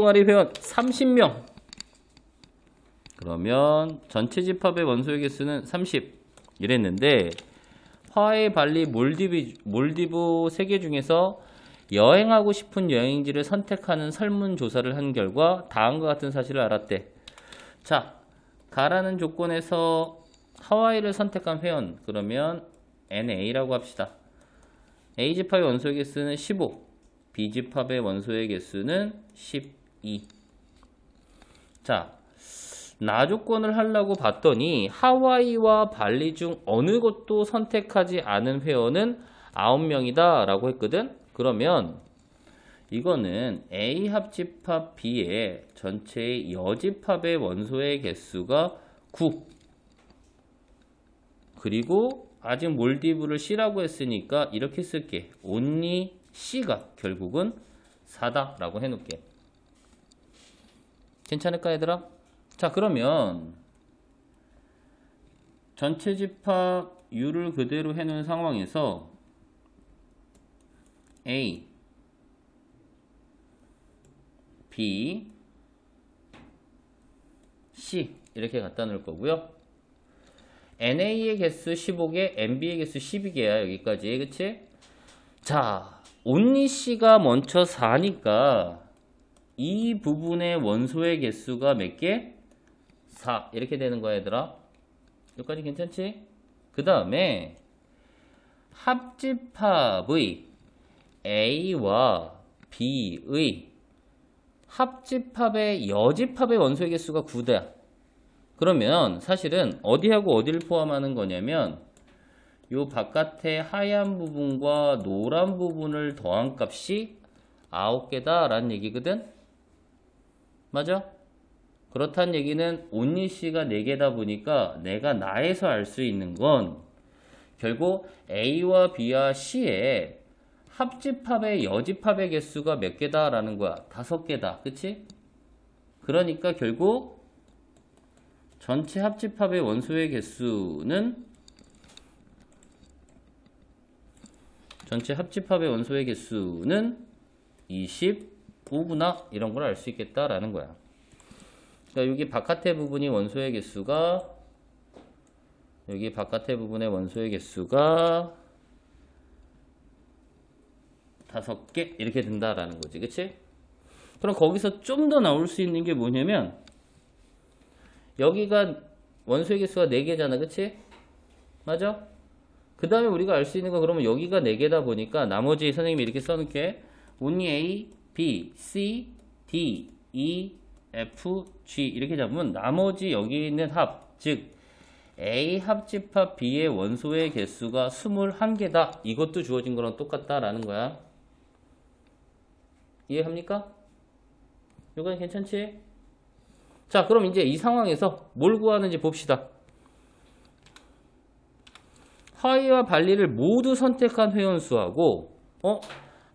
동아리 회원 30명. 그러면 전체 집합의 원소의 개수는 30 이랬는데 하와이, 발리, 몰디브, 몰디브 세개 중에서 여행하고 싶은 여행지를 선택하는 설문조사를 한 결과 다음과 같은 사실을 알았대. 자, 가라는 조건에서 하와이를 선택한 회원 그러면 NA라고 합시다. A 집합의 원소의 개수는 15, B 집합의 원소의 개수는 12. 자, 나 조건을 하려고 봤더니 하와이와 발리 중 어느 곳도 선택하지 않은 회원은 9명이다 라고 했거든. 그러면 이거는 A 합집합 B의 전체의 여집합의 원소의 개수가 9 그리고 아직 몰디브를 C라고 했으니까 이렇게 쓸게. only C가 결국은 4다 라고 해놓을게. 괜찮을까 얘들아? 자 그러면 전체 집합 U를 그대로 해놓은 상황에서 A, B, C 이렇게 갖다 놓을 거고요. NA의 개수 15개, MB의 개수 12개야 여기까지 그치? 자, 온리 C가 먼저 4니까 이 부분의 원소의 개수가 몇 개? 4 이렇게 되는 거야 얘들아 여기까지 괜찮지? 그 다음에 합집합의 A와 B의 합집합의 여집합의 원소의 개수가 9다 그러면 사실은 어디하고 어디를 포함하는 거냐면 요 바깥의 하얀 부분과 노란 부분을 더한 값이 9개다 라는 얘기거든 맞아? 그렇다는 얘기는 온리 씨가 4개다 보니까 내가 나에서 알 수 있는 건 결국 A와 B와 C의 합집합의 여집합의 개수가 몇 개다 라는 거야 5개다 그치? 그러니까 결국 전체 합집합의 원소의 개수는 전체 합집합의 원소의 개수는 25구나 이런 걸 알 수 있겠다라는 거야. 그러니까 여기 바깥의 부분이 원소의 개수가 여기 바깥의 부분의 원소의 개수가 다섯 개 이렇게 된다라는 거지, 그치? 그럼 거기서 좀 더 나올 수 있는 게 뭐냐면 여기가 원소의 개수가 4개잖아. 그치? 맞아? 그 다음에 우리가 알 수 있는 건 그러면 여기가 4개다 보니까 나머지 선생님이 이렇게 써놓게 only A, B, C, D, E, F, G 이렇게 잡으면 나머지 여기 있는 합, 즉 A 합집합 B의 원소의 개수가 21개다. 이것도 주어진 거랑 똑같다라는 거야. 이해합니까? 이건 괜찮지? 자, 그럼 이제 이 상황에서 뭘 구하는지 봅시다. 하와이와 발리를 모두 선택한 회원수하고, 어?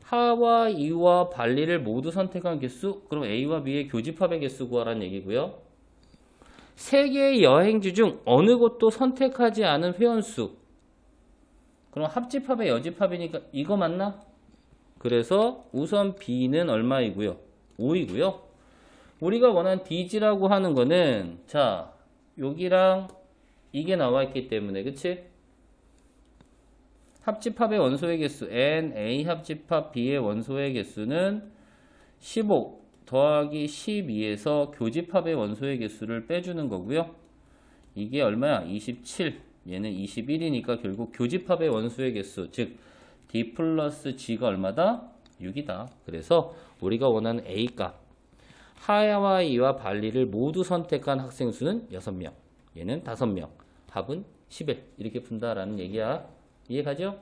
하와이와 발리를 모두 선택한 개수? 그럼 A와 B의 교집합의 개수 구하라는 얘기고요. 세 개의 여행지 중 어느 곳도 선택하지 않은 회원수. 그럼 합집합의 여집합이니까 이거 맞나? 그래서 우선 B는 얼마이고요? 5이고요. 우리가 원하는 DG라고 하는 거는 자 여기랑 이게 나와 있기 때문에 그치? 합집합의 원소의 개수 N, A 합집합 B의 원소의 개수는 15 더하기 12에서 교집합의 원소의 개수를 빼주는 거고요. 이게 얼마야? 27 얘는 21이니까 결국 교집합의 원소의 개수 즉 D 플러스 G가 얼마다? 6이다. 그래서 우리가 원하는 A 값 하와이와 발리를 모두 선택한 학생 수는 6명. 얘는 5명. 합은 11. 이렇게 푼다라는 얘기야. 이해가죠?